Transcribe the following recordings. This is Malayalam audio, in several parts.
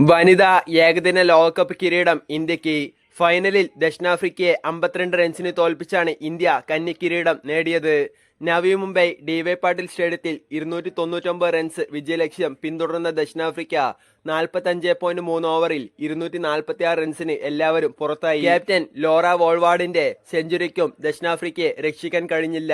വനിതാ ഏകദിന ലോകകപ്പ് കിരീടം ഇന്ത്യയ്ക്ക് ഫൈനലിൽ ദക്ഷിണാഫ്രിക്കയെ അമ്പത്തിരണ്ട് റൺസിന് തോൽപ്പിച്ചാണ് ഇന്ത്യ കന്നി കിരീടം നേടിയത്. നവി മുംബൈ ഡിവൈ പാട്ടീൽ സ്റ്റേഡിയത്തിൽ ഇരുന്നൂറ്റി തൊണ്ണൂറ്റൊമ്പത് റൺസ് വിജയലക്ഷ്യം പിന്തുടർന്ന ദക്ഷിണാഫ്രിക്ക നാൽപ്പത്തഞ്ച് പോയിന്റ് മൂന്ന് ഓവറിൽ ഇരുന്നൂറ്റി നാൽപ്പത്തി ആറ് റൺസിന് എല്ലാവരും പുറത്തായി. ക്യാപ്റ്റൻ ലോറ വോൾവാർഡിന്റെ സെഞ്ചുറിക്കും ദക്ഷിണാഫ്രിക്കയെ രക്ഷിക്കാൻ കഴിഞ്ഞില്ല.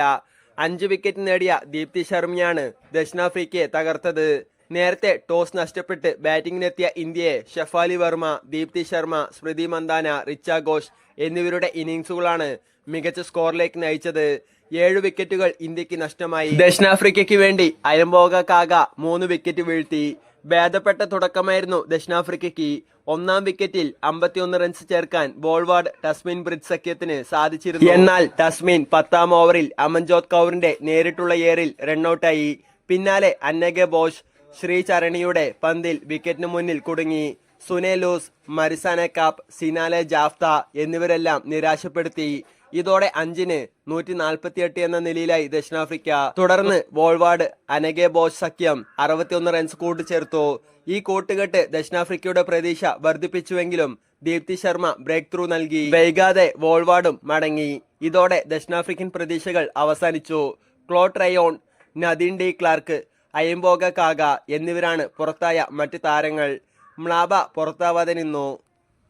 അഞ്ച് വിക്കറ്റ് നേടിയ ദീപ്തി ശർമ്മയാണ് ദക്ഷിണാഫ്രിക്കയെ തകർത്തത്. നേരത്തെ ടോസ് നഷ്ടപ്പെട്ട് ബാറ്റിംഗിനെത്തിയ ഇന്ത്യയെ ഷഫാലി വർമ്മ ദീപ്തി ശർമ്മ സ്മൃതി മന്ദാന റിച്ച ഘോഷ് എന്നിവരുടെ ഇന്നിംഗ്സുകളാണ് മികച്ച സ്കോറിലേക്ക് നയിച്ചത്. ഏഴ് വിക്കറ്റുകൾ ഇന്ത്യയ്ക്ക് നഷ്ടമായി. ദക്ഷിണാഫ്രിക്കയ്ക്ക് വേണ്ടി അയംബോഗ കാഗ മൂന്ന് വിക്കറ്റ് വീഴ്ത്തി. ഭേദപ്പെട്ട തുടക്കമായിരുന്നു ദക്ഷിണാഫ്രിക്കയ്ക്ക്. ഒന്നാം വിക്കറ്റിൽ അമ്പത്തിയൊന്ന് റൺസ് ചേർക്കാൻ ബോൾവാർഡ് ടസ്മിൻ ബ്രിഡ് സഖ്യത്തിന് സാധിച്ചിരുന്നു. എന്നാൽ ടസ്മിൻ പത്താം ഓവറിൽ അമൻജോത് കൗറിന്റെ നേരിട്ടുള്ള ഏറിൽ റണ്ണൌട്ടായി പിന്നാലെ അന്നഗെ ബോഷ് ശ്രീചരണിയുടെ പന്തിൽ വിക്കറ്റിന് മുന്നിൽ കുടുങ്ങി. സുനെ ലൂസ് മരിസാന കാപ്പ് സിനാലെ ജാഫ്ത എന്നിവരെല്ലാം നിരാശപ്പെടുത്തി. ഇതോടെ അഞ്ചിന് നൂറ്റി നാൽപ്പത്തിയെട്ട് എന്ന നിലയിലായി ദക്ഷിണാഫ്രിക്ക. തുടർന്ന് വോൾവാർഡ് അനഗെ ബോഷ് സഖ്യം അറുപത്തിയൊന്ന് റൺസ് കൂട്ടിച്ചേർത്തു ഈ കൂട്ടുകെട്ട് ദക്ഷിണാഫ്രിക്കയുടെ പ്രതീക്ഷ വർദ്ധിപ്പിച്ചുവെങ്കിലും ദീപ്തി ശർമ്മ ബ്രേക്ക് ത്രൂ നൽകി. വൈകാതെ വോൾവാർഡും മടങ്ങി. ഇതോടെ ദക്ഷിണാഫ്രിക്കൻ പ്രതീക്ഷകൾ അവസാനിച്ചു. Clot rayon Nadine de Klerk അയംബോഗ കാഗ എന്നിവരാണ് പുറത്തായ മറ്റ് താരങ്ങൾ. മ്ലാബ പുറത്താവാതെ നിന്നു.